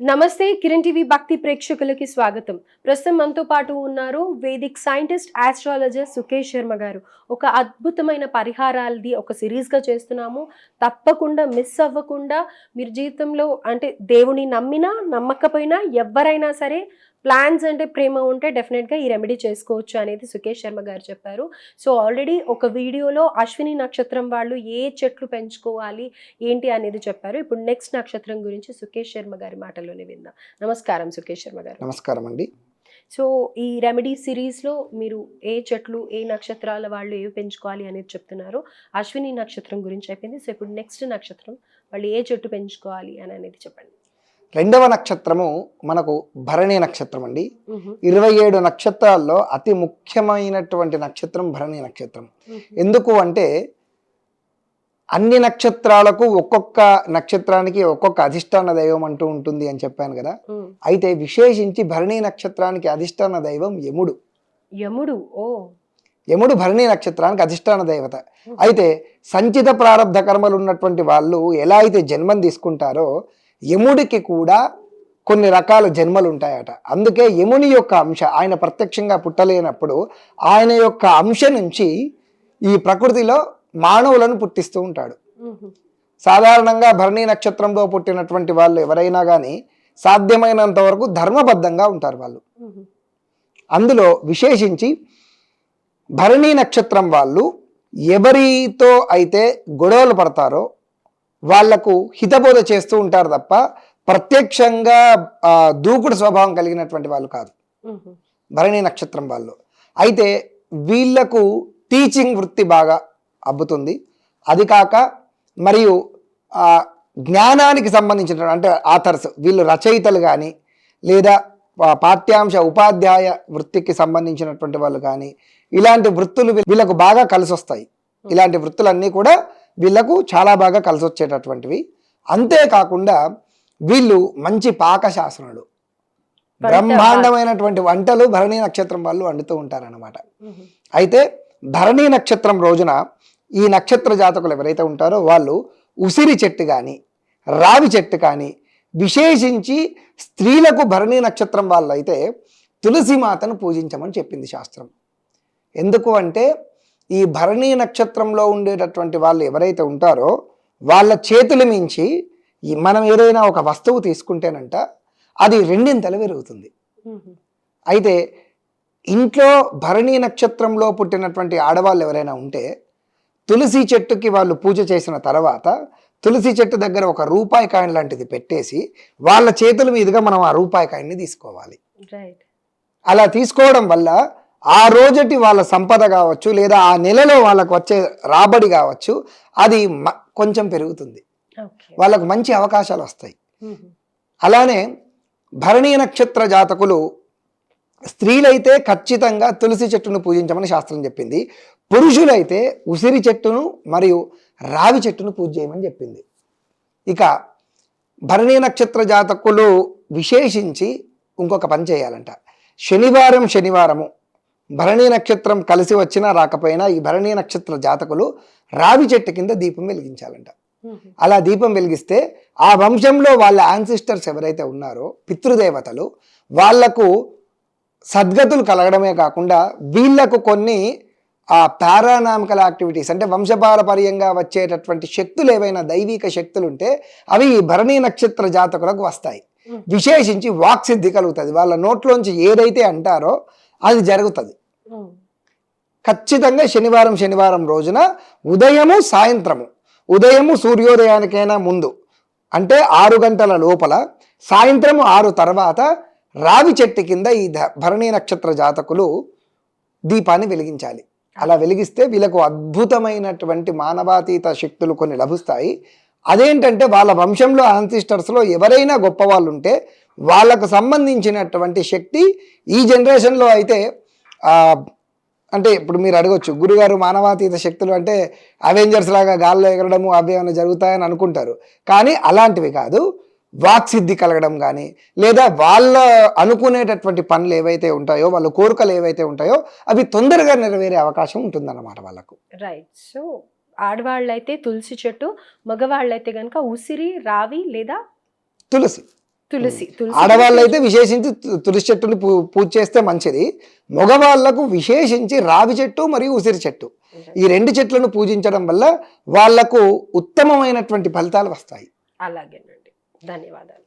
నమస్తే కిరణ్ టీవీ భక్తి ప్రేక్షకులకి స్వాగతం. ప్రస్తుతం మనతో పాటు ఉన్నారు vedic scientist astrologer Sukesh Sharma garu. ఒక అద్భుతమైన పరిహారాలది ఒక సిరీస్గా చేస్తున్నాము. తప్పకుండా మిస్ అవ్వకుండా మీరు జీవితంలో అంటే దేవుని నమ్మినా నమ్మకపోయినా ఎవరైనా సరే ప్లాన్స్ అంటే ప్రేమ ఉంటే డెఫినెట్గా ఈ రెమెడీ చేసుకోవచ్చు అనేది సుకేష్ శర్మ గారు చెప్పారు. సో ఆల్రెడీ ఒక వీడియోలో అశ్విని నక్షత్రం వాళ్ళు ఏ చెట్లు పెంచుకోవాలి ఏంటి అనేది చెప్పారు. ఇప్పుడు నెక్స్ట్ నక్షత్రం గురించి సుకేష్ శర్మ గారి మాటల్లోనే విందాం. నమస్కారం సుకేష్ శర్మ గారు. నమస్కారం అండి. సో ఈ రెమెడీ సిరీస్లో మీరు ఏ చెట్లు ఏ నక్షత్రాల వాళ్ళు ఏవి పెంచుకోవాలి అనేది చెప్తున్నారు. అశ్విని నక్షత్రం గురించి అయిపోయింది. సో ఇప్పుడు నెక్స్ట్ నక్షత్రం వాళ్ళు ఏ చెట్టు పెంచుకోవాలి అని అనేది చెప్పండి. రెండవ నక్షత్రము మనకు భరణి నక్షత్రం అండి. ఇరవై ఏడు నక్షత్రాల్లో అతి ముఖ్యమైనటువంటి నక్షత్రం భరణి నక్షత్రం. ఎందుకు అంటే అన్ని నక్షత్రాలకు ఒక్కొక్క నక్షత్రానికి ఒక్కొక్క అధిష్టాన దైవం అంటూ ఉంటుంది అని చెప్పాను కదా. అయితే విశేషించి భరణి నక్షత్రానికి అధిష్టాన దైవం యముడు యముడు ఓ యముడు భరణి నక్షత్రానికి అధిష్టాన దేవత అయితే సంచిత ప్రారంధ కర్మలు ఉన్నటువంటి వాళ్ళు ఎలా అయితే జన్మం తీసుకుంటారో యముడికి కూడా కొన్ని రకాల జన్మలు ఉంటాయట అందుకే యముని యొక్క అంశ ఆయన ప్రత్యక్షంగా పుట్టలేనప్పుడు ఆయన యొక్క అంశ నుంచి ఈ ప్రకృతిలో మానవులను పుట్టిస్తూ ఉంటాడు. సాధారణంగా భరణి నక్షత్రంలో పుట్టినటువంటి వాళ్ళు ఎవరైనా కానీ సాధ్యమైనంత వరకు ధర్మబద్ధంగా ఉంటారు వాళ్ళు. అందులో విశేషించి భరణి నక్షత్రం వాళ్ళు ఎవరితో అయితే గొడవలు పడతారో వాళ్ళకు హితబోధ చేస్తూ ఉంటారు తప్ప ప్రత్యక్షంగా దూకుడు స్వభావం కలిగినటువంటి వాళ్ళు కాదు. భరణి నక్షత్రం వాళ్ళు. అయితే వీళ్ళకు టీచింగ్ వృత్తి బాగా అబ్బుతుంది. అది కాక మరియు జ్ఞానానికి సంబంధించిన అంటే ఆథర్స్ వీళ్ళు రచయితలు కానీ లేదా పాఠ్యాంశ ఉపాధ్యాయ వృత్తికి సంబంధించినటువంటి వాళ్ళు కానీ ఇలాంటి వృత్తులు వీళ్ళకు బాగా కలిసి వస్తాయి ఇలాంటి వృత్తులన్నీ కూడా వీళ్ళకు చాలా బాగా కలిసి వచ్చేటటువంటివి అంతేకాకుండా వీళ్ళు మంచి పాకశాస్త్రులు బ్రహ్మాండమైనటువంటి వంటలు భరణి నక్షత్రం వాళ్ళు వండుతూ ఉంటారన్నమాట. మ్హూ. అయితే భరణి నక్షత్రం రోజున ఈ నక్షత్ర జాతకులు ఎవరైతే ఉంటారో వాళ్ళు ఉసిరి చెట్టు కానీ రావి చెట్టు కానీ విశేషించి స్త్రీలకు భరణి నక్షత్రం వాళ్ళు అయితే తులసి మాతను పూజించమని చెప్పింది శాస్త్రం. ఎందుకు అంటే ఈ భరణి నక్షత్రంలో ఉండేటటువంటి వాళ్ళు ఎవరైతే ఉంటారో వాళ్ళ చేతుల మించి మనం ఏదైనా ఒక వస్తువు తీసుకుంటేనంట అది రెండింతలు పెరుగుతుంది. అయితే ఇంట్లో భరణి నక్షత్రంలో పుట్టినటువంటి ఆడవాళ్ళు ఎవరైనా ఉంటే తులసి చెట్టుకి వాళ్ళు పూజ చేసిన తర్వాత తులసి చెట్టు దగ్గర ఒక రూపాయి కాయిన్ లాంటిది పెట్టేసి వాళ్ళ చేతుల మీదుగా మనం ఆ రూపాయి కాయిన్ని తీసుకోవాలి. అలా తీసుకోవడం వల్ల ఆ రోజటి వాళ్ళ సంపద కావచ్చు లేదా ఆ నెలలో వాళ్ళకు వచ్చే రాబడి కావచ్చు అది కొంచెం పెరుగుతుంది. వాళ్ళకు మంచి అవకాశాలు వస్తాయి. అలానే భరణీ నక్షత్ర జాతకులు స్త్రీలైతే ఖచ్చితంగా తులసి చెట్టును పూజించమని శాస్త్రం చెప్పింది. పురుషులైతే ఉసిరి చెట్టును మరియు రావి చెట్టును పూజ చేయమని చెప్పింది. ఇక భరణీ నక్షత్ర జాతకులు విశేషించి ఇంకొక పని చేయాలంట. శనివారం శనివారము భరణీ నక్షత్రం కలిసి వచ్చినా రాకపోయినా ఈ భరణీ నక్షత్ర జాతకులు రావి చెట్టు కింద దీపం వెలిగించాలంట. అలా దీపం వెలిగిస్తే ఆ వంశంలో వాళ్ళ యాన్సిస్టర్స్ ఎవరైతే ఉన్నారో పితృదేవతలు వాళ్ళకు సద్గతులు కలగడమే కాకుండా వీళ్ళకు కొన్ని ఆ పారానామికల్ యాక్టివిటీస్ అంటే వంశపారపర్యంగా వచ్చేటటువంటి శక్తులు ఏవైనా దైవిక శక్తులు ఉంటే అవి ఈ భరణీ నక్షత్ర జాతకులకు వస్తాయి. విశేషించి వాక్ సిద్ధి కలుగుతుంది వాళ్ళ నోట్లోంచి ఏదైతే అంటారో అది జరుగుతుంది. ఖచ్చితంగా శనివారం శనివారం రోజున ఉదయము సాయంత్రము. ఉదయము సూర్యోదయానికైనా ముందు. అంటే ఆరు గంటల లోపల సాయంత్రము ఆరు తర్వాత రావి చెట్టు కింద ఈ భరణి భరణీ నక్షత్ర జాతకులు దీపాన్ని వెలిగించాలి. అలా వెలిగిస్తే వీళ్ళకు అద్భుతమైనటువంటి మానవాతీత శక్తులు కొన్ని లభిస్తాయి. అదేంటంటే వాళ్ళ వంశంలో ఆన్సిస్టర్స్లో ఎవరైనా గొప్ప వాళ్ళు ఉంటే వాళ్ళకు సంబంధించినటువంటి శక్తి ఈ జనరేషన్లో అయితే అంటే ఇప్పుడు మీరు అడగొచ్చు గురుగారు మానవాతీత శక్తులు అంటే అవెంజర్స్ లాగా గాల్లో ఎగరడము అవి ఏమైనా జరుగుతాయని అనుకుంటారు. కానీ అలాంటివి కాదు వాక్సిద్ధి కలగడం కానీ లేదా వాళ్ళ అనుకునేటటువంటి పనులు ఏవైతే ఉంటాయో వాళ్ళ కోరికలు ఏవైతే ఉంటాయో అవి తొందరగా నెరవేరే అవకాశం ఉంటుందన్నమాట వాళ్ళకు. రైట్ సో ఆడవాళ్ళైతే తులసి చెట్టు మగవాళ్ళైతే కనుక ఉసిరి రావి లేదా తులసి. తులసి ఆడవాళ్ళు అయితే విశేషించి తులసి చెట్టుని పూజ చేస్తే మంచిది. మగవాళ్ళకు విశేషించి రావి చెట్టు మరియు ఉసిరి చెట్టు. ఈ రెండు చెట్లను పూజించడం వల్ల వాళ్ళకు ఉత్తమమైనటువంటి ఫలితాలు వస్తాయి. అలాగేనండి. ధన్యవాదాలు.